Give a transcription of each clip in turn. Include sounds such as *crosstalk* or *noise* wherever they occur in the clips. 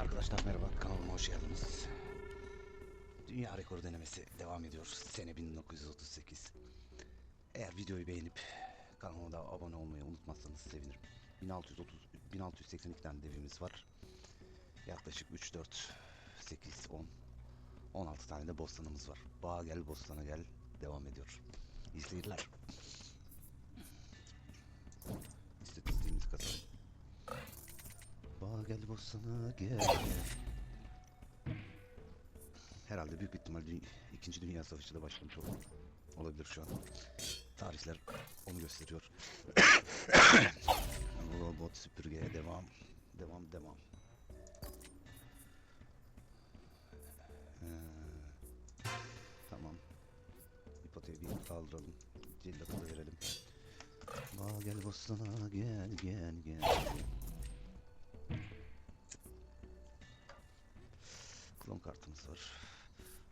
Arkadaşlar merhaba, kanalıma hoş geldiniz. Dünya rekoru denemesi devam ediyor. Sene 1938. Eğer videoyu beğenip kanalıma da abone olmayı unutmazsanız sevinirim. 1630 1682 tane devimiz var. Yaklaşık 3 4 8 10 16 tane de bostanımız var. Bağa gel, bostana gel devam ediyor. İyi gel bostana gel. Herhalde büyük bir ihtimal dü- İkinci Dünya Savaşı da başlamış olur. olabilir şu an. Tarihler onu gösteriyor. *coughs* Robot süpürgeye devam. Devam devam. Ee, tamam. İpoteği bir kaldıralım. Cillatı da verelim. Bağa gel bostana gel gel gel. Klon kartımız var.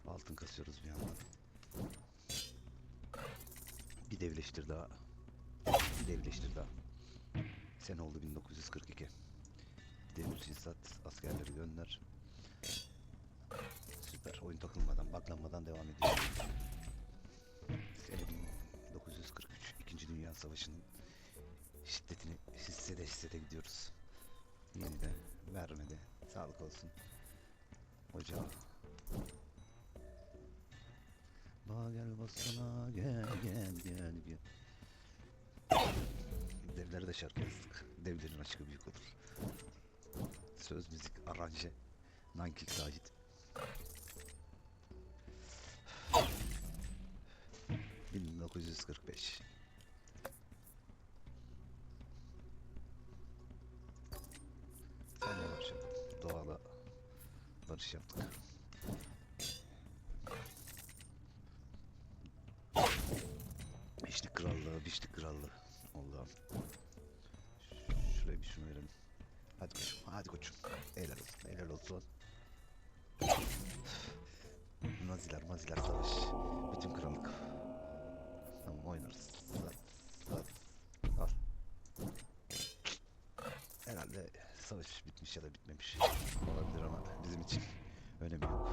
Altın kasıyoruz bir yandan. Bir devleştir daha. Bir devleştir daha. Sene oldu 1942. Demir Cinsat askerleri gönder. Süper. Oyun takılmadan, baklanmadan devam ediyor. Sene 1943. İkinci Dünya Savaşı'nın şiddetini hissede hissede gidiyoruz. Yeni de vermedi. Sağlık olsun. Ocağı. Ba gel basana gel gel gel gel. Devlere de şarkı yazdık. Devlerin aşkı büyük olur. Söz müzik aranje. Nankik Zahid. ...1945. Senle barış yaptık. Doğala barış yaptık. Beşlik krallığı, beşlik krallığı. Allah'ım. Şuraya bir şunu verelim. Hadi koçum, hadi koçum. Helal olsun, helal olsun. Naziler, maziler savaş. Bütün krallık. Tamam oynarız. Sat, sat, al. Herhalde savaş bitmiş ya da bitmemiş. Olabilir ama bizim için önemi yok.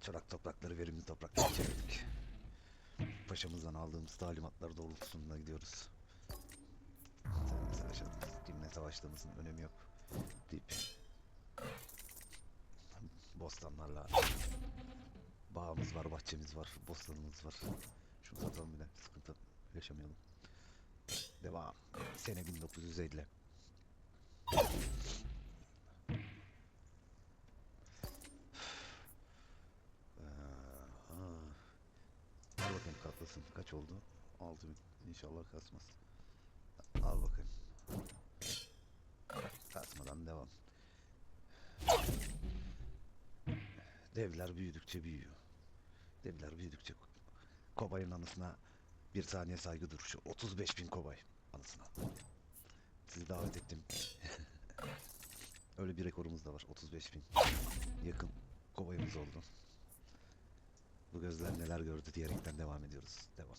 Çorak toprakları verimli topraklar çevirdik. Paşamızdan aldığımız talimatlar doğrultusunda gidiyoruz. Seninle savaşalım. Kimle savaştığımızın önemi yok. Deyip bostanlarla bağımız var, bahçemiz var, bostanımız var. Şunu satalım bile. Sıkıntı yaşamayalım. Devam. Sene 1950. Ee, ha. Al bakayım katlasın. Kaç oldu? 6000. İnşallah kasmaz. Al bakayım. Kasmadan devam. Devler büyüdükçe büyüyor. Devler büyüdükçe kobayın anısına bir saniye saygı duruşu. 35 bin kobay anısına. Sizi davet ettim. *laughs* Öyle bir rekorumuz da var. 35 bin. Yakın kobayımız oldu. Bu gözler neler gördü diyerekten devam ediyoruz. Devam.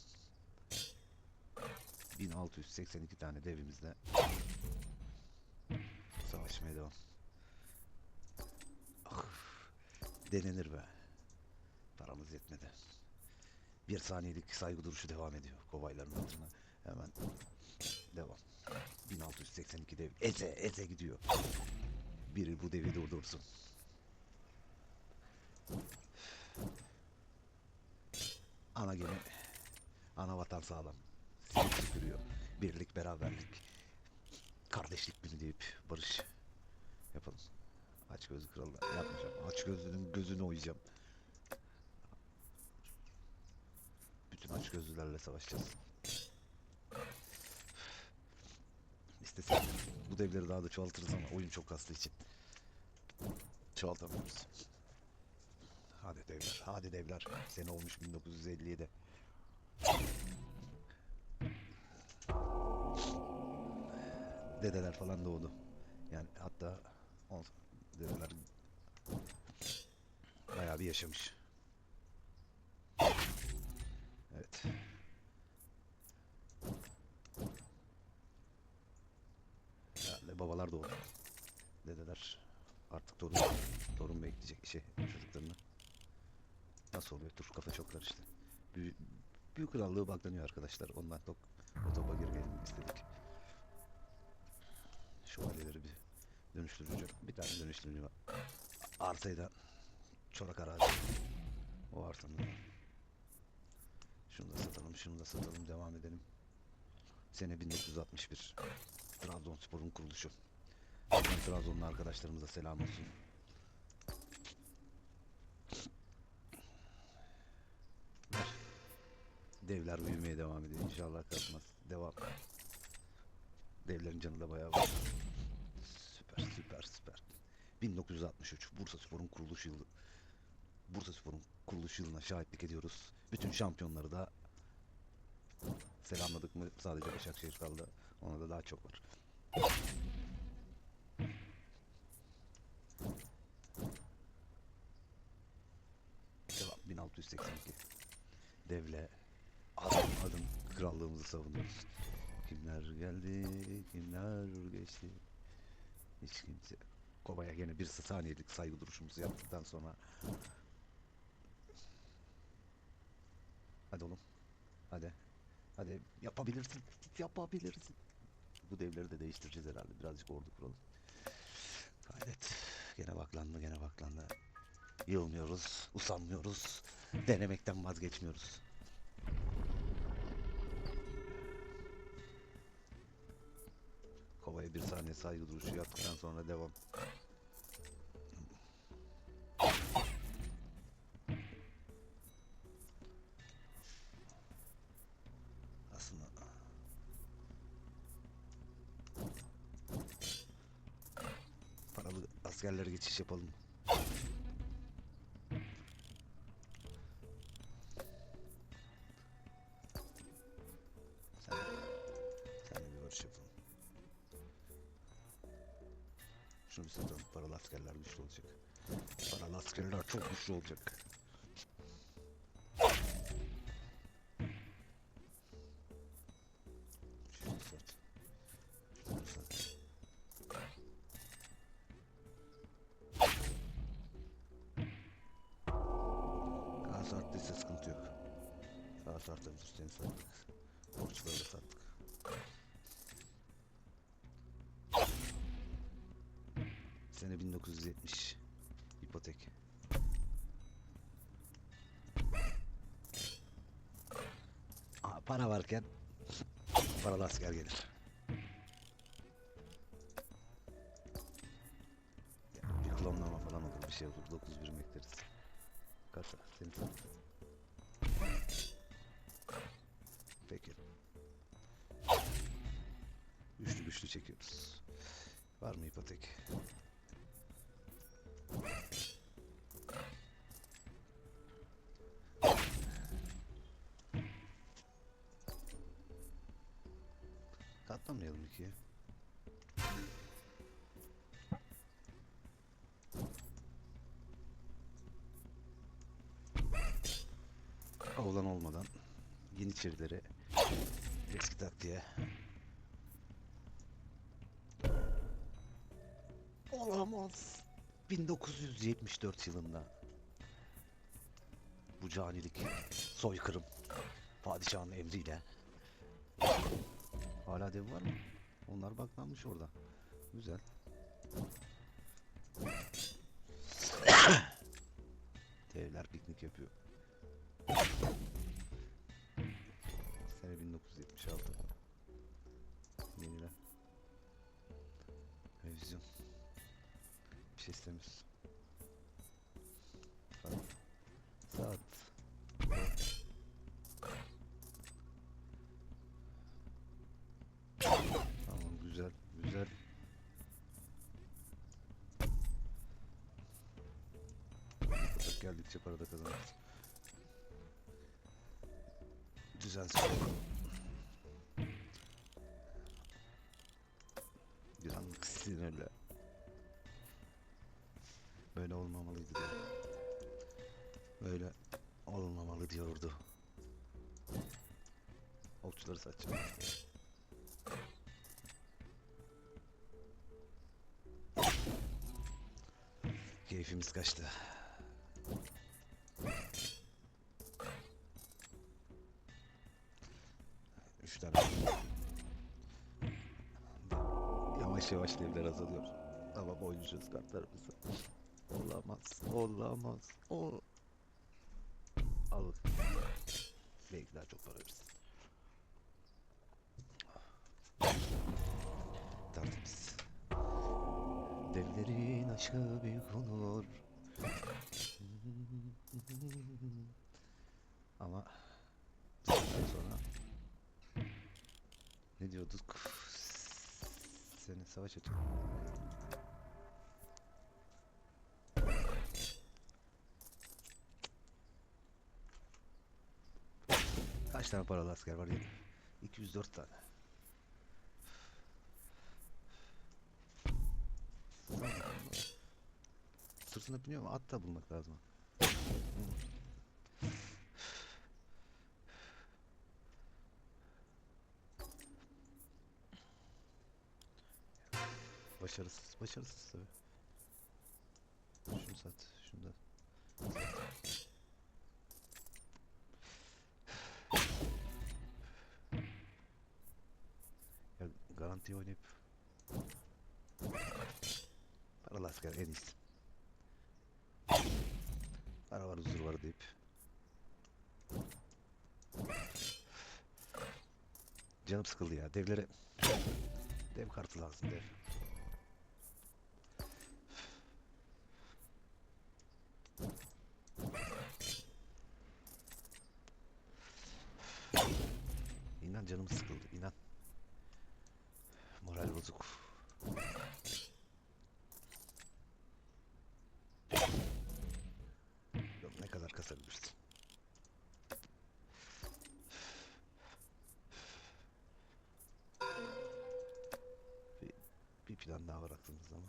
1682 tane devimizle savaşmaya devam. Ah, denenir be. Paramız yetmedi. Bir saniyelik saygı duruşu devam ediyor kobayların hatırına. Hemen devam. 1682 dev. Eze eze gidiyor. Biri bu devi durdursun. Ana gemi, ana vatan sağlam. Süpürüyor. Birlik, beraberlik, kardeşlik günü deyip barış yapalım. Aç gözlü krallar yapmayacağım. Aç gözlünün gözünü oyacağım. Bütün aç gözlülerle savaşacağız. İstesek bu devleri daha da çoğaltırız ama oyun çok kastığı için çoğaltamıyoruz. Hadi devler, hadi devler. Sene olmuş 1957. Dedeler falan doğdu. Yani hatta dedeler bayağı bir yaşamış. Evet. Herhalde babalar doğdu. Dedeler artık torun, torun bekleyecek şey çocuklarını. Nasıl oluyor? Dur kafa çok karıştı. Büyük, büyük krallığı baklanıyor arkadaşlar. Ondan çok o topa girmeyelim istedik. Şu aileleri bir dönüştürücü. Bir tane dönüştürücü var. Arsayı da çorak arazi. O arsanın şunu da satalım, şunu da satalım, devam edelim. Sene 1961. Trabzonspor'un kuruluşu. Trabzonlu arkadaşlarımıza selam olsun. Devler büyümeye devam ediyor. İnşallah kalkmaz. Devam. Devlerin canı da bayağı var. Süper süper süper. 1963 Bursa Spor'un kuruluş yılı. Bursa Spor'un kuruluş yılına şahitlik ediyoruz. Bütün şampiyonları da selamladık mı sadece Başakşehir kaldı. Ona da daha çok var. Devam 1682. Devle adım adım krallığımızı savunuyoruz. Kimler geldi, kimler geçti. Hiç kimse. Kovaya gene bir saniyelik saygı duruşumuzu yaptıktan sonra Hadi oğlum. Hadi. Hadi yapabilirsin. Yapabilirsin. Bu devleri de değiştireceğiz herhalde. Birazcık ordu kuralım. Hayret. Gene baklandı, gene baklandı. Yılmıyoruz, usanmıyoruz. Denemekten vazgeçmiyoruz. Kovaya bir saniye saygı duruşu yaptıktan sonra devam. Geçiş yapalım. Sen, sen bir görüş yapalım. Şunu bir satalım. Paralı askerler güçlü olacak. Paralı askerler çok güçlü olacak. Arttıysa seni sattık. Sattık. Sene 1970. İpotek. Aa, para varken paralı asker gelir. Ya, bir klonlama falan olur bir şey olur. 9 birim ekleriz. Kasa seni sat. Güçlü çekiyoruz. Var mı ipotek? Katlamayalım ikiye. Oğlan olmadan Yeniçerileri eski taktiğe Olamaz. 1974 yılında bu canilik soykırım padişahın emriyle hala dev var mı? Onlar baklanmış orada. Güzel. İstemiyoruz. Saat. Tamam güzel güzel. Geldikçe para da kazanırız. Düzensiz. Bir anlık sinirle böyle olmamalıydı diyor. Böyle olmamalı diyordu. Okçuları satacağım. Keyfimiz kaçtı. Üç tane. Yavaş yavaş devler azalıyor. Ama oynayacağız kartlarımızı. Olamaz, olamaz. O. Al. Belki daha çok para verirsin. Tertemiz. Devlerin aşkı büyük olur. Ama sonra ne diyorduk? Seni savaş açık. Kaç tane paralı asker var? 204 tane. Sırtına biniyor mu? At da bulmak lazım. Başarısız, başarısız tabii. Şunu sat, şunu da. Ya garanti oynayıp. Paralı asker en iyisi. Para var huzur var deyip. Canım sıkıldı ya devlere Dev kartı lazım dev. İnan canım sıkıldı inan Moral bozuk Yok, Ne kadar kasabilirsin bir, bir plan daha var aklımızda ama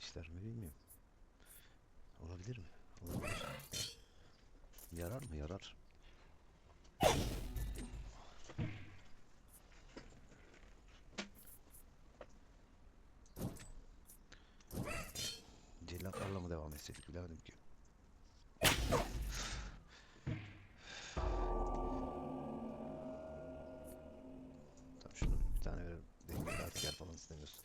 işler mi bilmiyorum. Olabilir mi? Olabilir. Yarar mı? Yarar. Cellatlarla mı devam etseydik bilemedim ki. Asker falan istemiyoruz.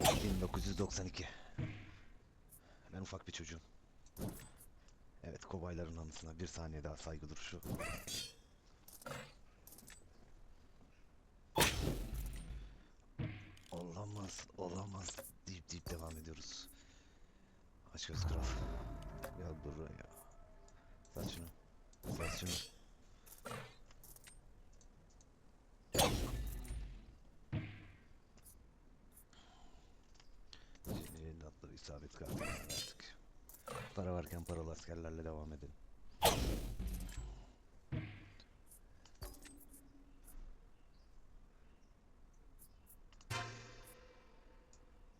1992. Ben ufak bir çocuğum. Evet kobayların anısına bir saniye daha saygı duruşu. Olamaz, olamaz deyip deyip devam ediyoruz. Aç göz kral. Ya dur ya. Sat şunu. Şunu. Şimdi elini atları isabet kartı var artık. Para varken paralı askerlerle devam edelim.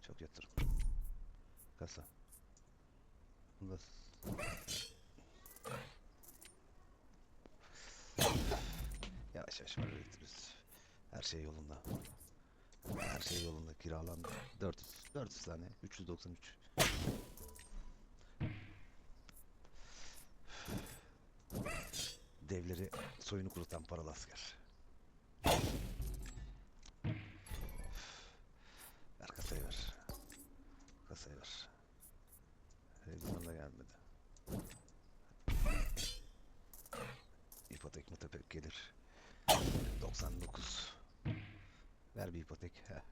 Çok yatırım. Kasa. Bunda Yavaş yavaş para biriktiriyoruz. Her şey yolunda. Her şey yolunda kiralandı. 400, 400 tane, 393. Devleri soyunu kurutan paralı asker. Ver kasayı ver. Kasayı ver. Televizyon da gelmedi. İpotek mutepek gelir. 99. Ver bir ipotek. Heh.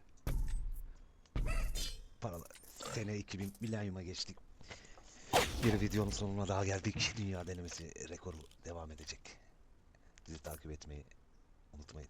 Paralar. Sene 2000 milenyuma geçtik. Bir videonun sonuna daha geldik. Dünya denemesi rekoru devam edecek. Bizi takip etmeyi unutmayın.